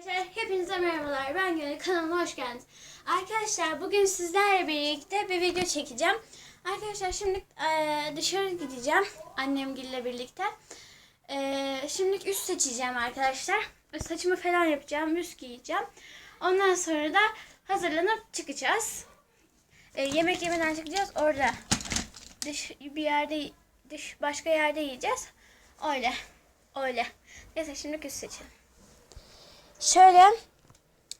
Arkadaşlar hepinize merhabalar. Ben Gönül kanalıma hoş geldiniz. Arkadaşlar bugün sizlerle birlikte bir video çekeceğim. Arkadaşlar şimdi eee, dışarı gideceğim annemgille birlikte. Eee şimdi üst seçeceğim arkadaşlar. Saçımı falan yapacağım, üst giyeceğim. Ondan sonra da hazırlanıp çıkacağız. Eee, yemek yemeden çıkacağız. Orada dış bir yerde dış başka yerde yiyeceğiz. Öyle. Öyle. Neyse şimdi üst seçelim. Şöyle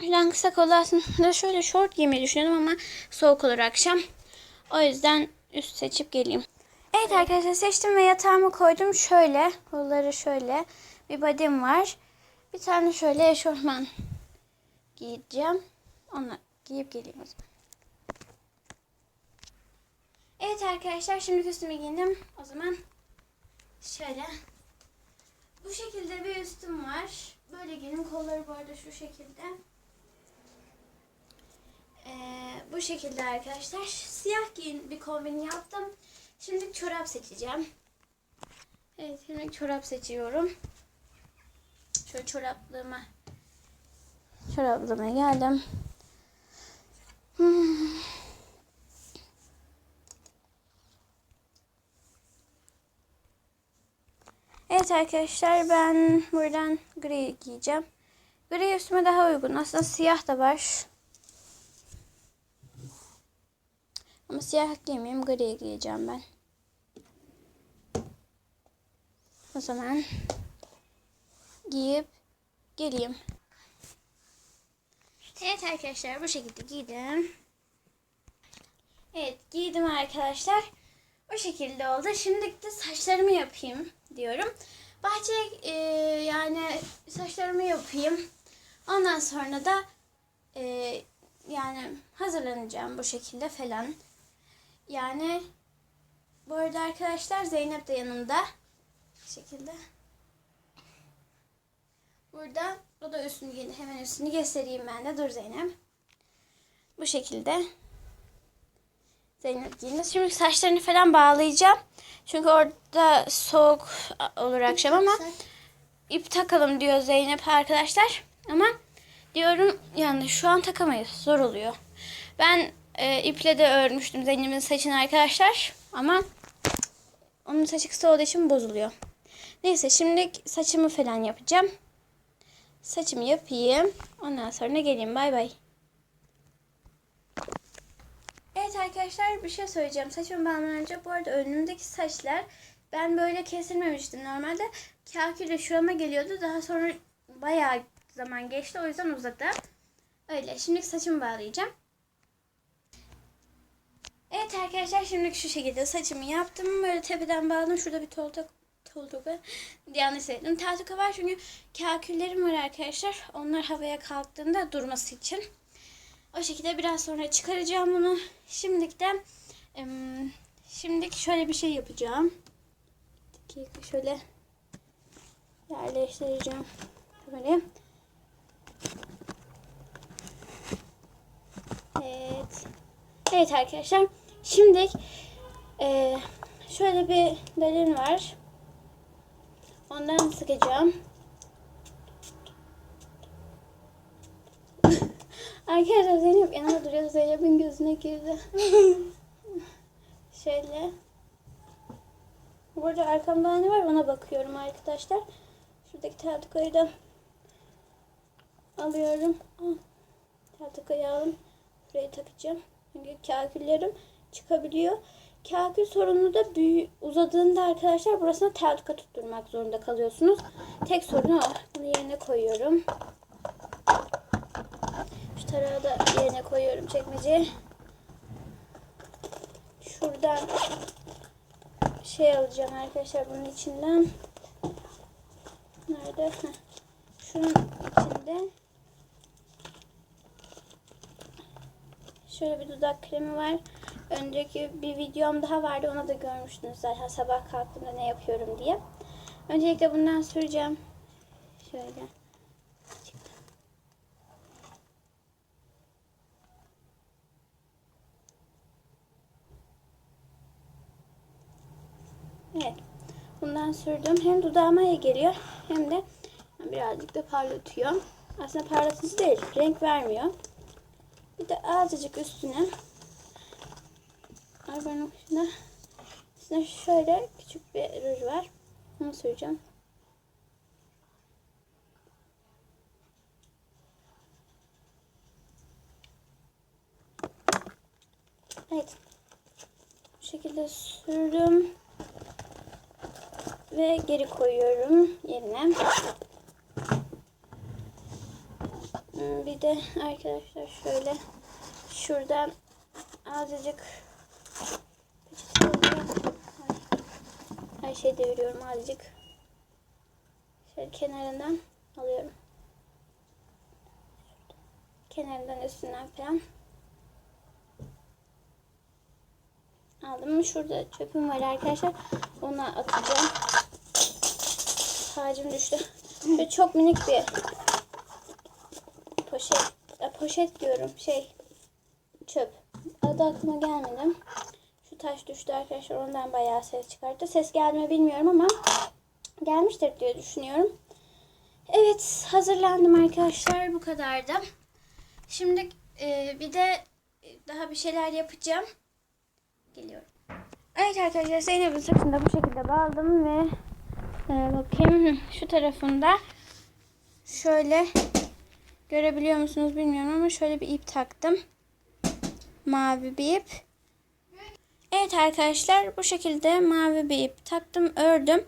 ben kısa kollu aslında şöyle short giymeyi düşünüyordum ama soğuk olur akşam. O yüzden üst seçip geleyim. Evet arkadaşlar seçtim ve yatağımı koydum. Şöyle kolları şöyle bir body'm var. Bir tane şöyle eşofman giyeceğim. Onu giyip geleyim o zaman. Evet arkadaşlar şimdi üstümü giyindim. O zaman şöyle bu şekilde bir üstüm var. Giydim. Kolları bu arada şu şekilde. Ee, bu şekilde arkadaşlar. Siyah giyin bir kombin yaptım. Şimdi çorap seçeceğim. Evet şimdi çorap seçiyorum. Şöyle çoraplığıma çoraplığıma geldim. Evet arkadaşlar ben buradan gri giyeceğim. Gri üstüme daha uygun. Aslında siyah da var. Ama siyah giymeyeyim. Gri giyeceğim ben. O zaman giyip geleyim. Evet arkadaşlar bu şekilde giydim. Evet giydim arkadaşlar. O şekilde oldu. Şimdi de saçlarımı yapayım diyorum. Bahçeye e, yani saçlarımı yapayım. Ondan sonra da e, yani hazırlanacağım bu şekilde falan. Yani bu arada arkadaşlar Zeynep de yanımda. Bu şekilde. Burada o da üstünü. Hemen üstünü göstereyim ben de. Dur Zeynep. Bu şekilde. Zeynep giyindi. Şimdi saçlarını falan bağlayacağım. Çünkü orada soğuk olur akşam ama ip takalım diyor Zeynep arkadaşlar. Ama diyorum yani şu an takamayız. Zor oluyor. Ben e, iple de örmüştüm Zeynep'in saçını arkadaşlar. Ama onun saçı kısa olduğu için bozuluyor. Neyse şimdi saçımı falan yapacağım. Saçımı yapayım. Ondan sonra geleyim. Bay bay. Evet arkadaşlar bir şey söyleyeceğim. Saçımı bağlamadan önce bu arada önümdeki saçlar ben böyle kesilmemiştim. Normalde kakülle şurama geliyordu. Daha sonra bayağı zaman geçti. O yüzden uzadı. Öyle. Şimdi saçımı bağlayacağım. Evet arkadaşlar şimdi şu şekilde saçımı yaptım. Böyle tepeden bağladım. Şurada bir tolta toltuka yanlış söyledim. Tatuka var çünkü kaküllerim var arkadaşlar. Onlar havaya kalktığında durması için. O şekilde biraz sonra çıkaracağım bunu. Şimdilik de şimdilik şöyle bir şey yapacağım. Şöyle yerleştireceğim. Böyle. Evet. Evet arkadaşlar. Şimdi e, şöyle bir dalin var. Ondan sıkacağım. Arkadaşlar Zeynep yanımda duruyor. Zeynep'in gözüne girdi. Şöyle. Burada arkamda ne var ona bakıyorum arkadaşlar. Şuradaki tahtakayı da alıyorum. Ah, Tahtakayı aldım. Buraya takacağım. Çünkü kaküllerim çıkabiliyor. Kakül sorunu da büyü uzadığında arkadaşlar burasına tahtuka tutturmak zorunda kalıyorsunuz. Tek sorunu o. Bunu yerine koyuyorum. Tarağı da yerine koyuyorum çekmeceye. Şuradan şey alacağım arkadaşlar bunun içinden. Nerede? Heh. Şunun içinde şöyle bir dudak kremi var. Önceki bir videom daha vardı. Ona da görmüştünüz zaten sabah kalktığımda ne yapıyorum diye. Öncelikle bundan süreceğim. Şöyle. Evet. Bundan sürdüm. Hem dudağıma iyi geliyor hem de birazcık da parlatıyor. Aslında parlatıcı değil. Renk vermiyor. Bir de azıcık üstüne arabanın üstüne, üstüne şöyle küçük bir ruj var. Onu süreceğim. Evet. Bu şekilde sürdüm. Ve geri koyuyorum yerine. Bir de arkadaşlar şöyle şuradan azıcık her şey deviriyorum azıcık. Şöyle kenarından alıyorum. Kenarından üstünden falan. Aldım. Şurada çöpüm var arkadaşlar. Ona atacağım. Tacım düştü. Ve çok minik bir poşet. e, Poşet diyorum. Şey çöp. Adı aklıma gelmedi. Şu taş düştü arkadaşlar. Ondan bayağı ses çıkarttı. Ses geldi mi bilmiyorum ama gelmiştir diye düşünüyorum. Evet hazırlandım arkadaşlar. Bu kadardı. Şimdi e, bir de daha bir şeyler yapacağım. Geliyorum. Evet arkadaşlar Zeynep'in saçını da bu şekilde bağladım ve e, bakayım şu tarafında şöyle görebiliyor musunuz bilmiyorum ama şöyle bir ip taktım. Mavi bir ip. Evet arkadaşlar bu şekilde mavi bir ip taktım ördüm.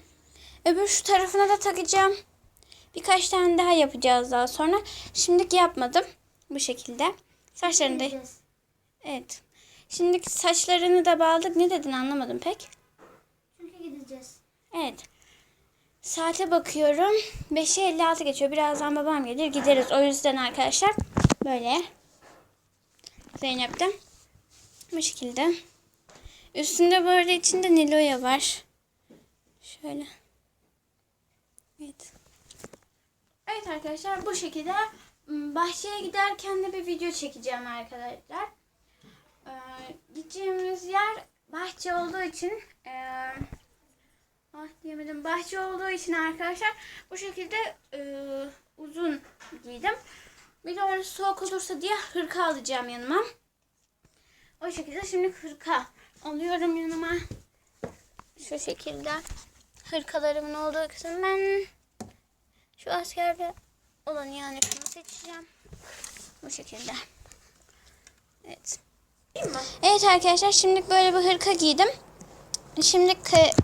Öbür şu tarafına da takacağım. Birkaç tane daha yapacağız daha sonra. Şimdilik yapmadım. Bu şekilde. Saçlarını da... Evet. Şimdi saçlarını da bağladık. Ne dedin anlamadım pek. Çünkü gideceğiz. Evet. Saate bakıyorum. 5'e 56 geçiyor. Birazdan babam gelir. Gideriz. O yüzden arkadaşlar böyle Zeynep'te bu şekilde. Üstünde arada içinde Nilo'ya var. Şöyle. Evet. Evet arkadaşlar bu şekilde m, bahçeye giderken de bir video çekeceğim arkadaşlar. Ee, gideceğimiz yer bahçe olduğu için ee, ah diyemedim bahçe olduğu için arkadaşlar bu şekilde ee, uzun giydim. Bir de orası soğuk olursa diye hırka alacağım yanıma. O şekilde şimdi hırka alıyorum yanıma. Şu şekilde hırkalarımın olduğu kısım ben şu askerde olan yani şunu seçeceğim. Bu şekilde. Evet. Evet arkadaşlar şimdi böyle bir hırka giydim. Şimdi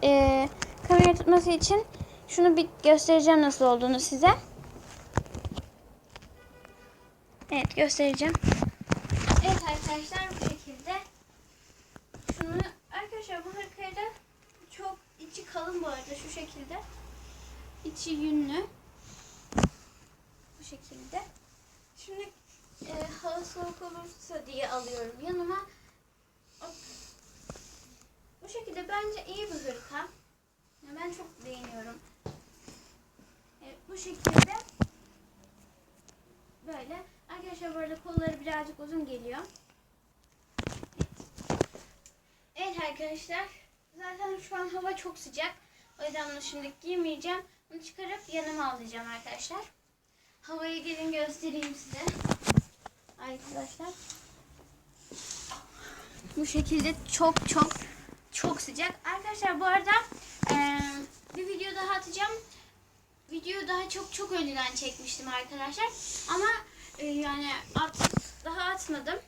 e, kamera tutması için şunu bir göstereceğim nasıl olduğunu size. Evet göstereceğim. Evet arkadaşlar bu şekilde. Şunu arkadaşlar bu hırkayı da çok içi kalın bu arada şu şekilde. İçi yünlü. Bu şekilde. Şimdi e, hava soğuk olursa diye alıyorum yanıma. Hop. Bu şekilde bence iyi bir hırka. Ben çok beğeniyorum. Evet, bu şekilde böyle. Arkadaşlar bu arada kolları birazcık uzun geliyor. Evet. Evet arkadaşlar. Zaten şu an hava çok sıcak. O yüzden bunu şimdi giymeyeceğim. Bunu çıkarıp yanıma alacağım arkadaşlar. Havayı gelin göstereyim size. Arkadaşlar. Bu şekilde çok çok çok sıcak. Arkadaşlar bu arada eee, bir video daha atacağım. Video daha çok çok önceden çekmiştim arkadaşlar. Ama e, yani at, daha atmadım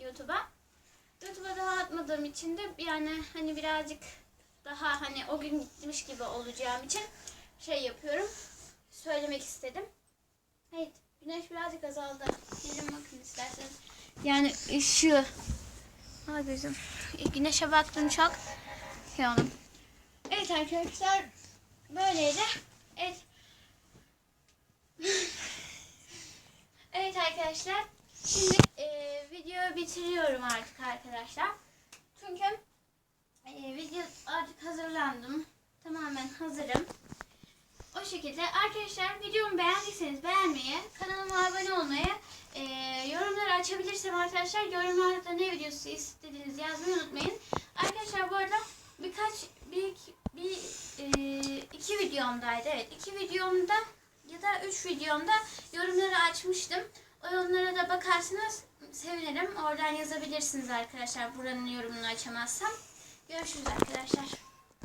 YouTube'a. YouTube'a daha atmadığım için de yani hani birazcık daha hani o gün gitmiş gibi olacağım için şey yapıyorum. Söylemek istedim. Evet, güneş birazcık azaldı. Gelin bakın isterseniz. Yani ışığı. Ha gözüm. Güneşe baktım çok. Şey oldum. Evet arkadaşlar. Böyleydi. Evet. evet arkadaşlar. Şimdi e, videoyu bitiriyorum artık arkadaşlar. Çünkü e, video artık hazırlandım. Tamamen hazırım. O şekilde arkadaşlar videomu beğendiyseniz beğenmeyi, kanalıma abone olmayı, e, yorumları açabilirsem arkadaşlar yorumlarda ne videosu istediğinizi yazmayı unutmayın. Arkadaşlar bu arada birkaç bir, bir e, iki videomdaydı. Evet iki videomda ya da 3 videomda yorumları açmıştım. O yorumlara da bakarsanız sevinirim. Oradan yazabilirsiniz arkadaşlar buranın yorumunu açamazsam. Görüşürüz arkadaşlar.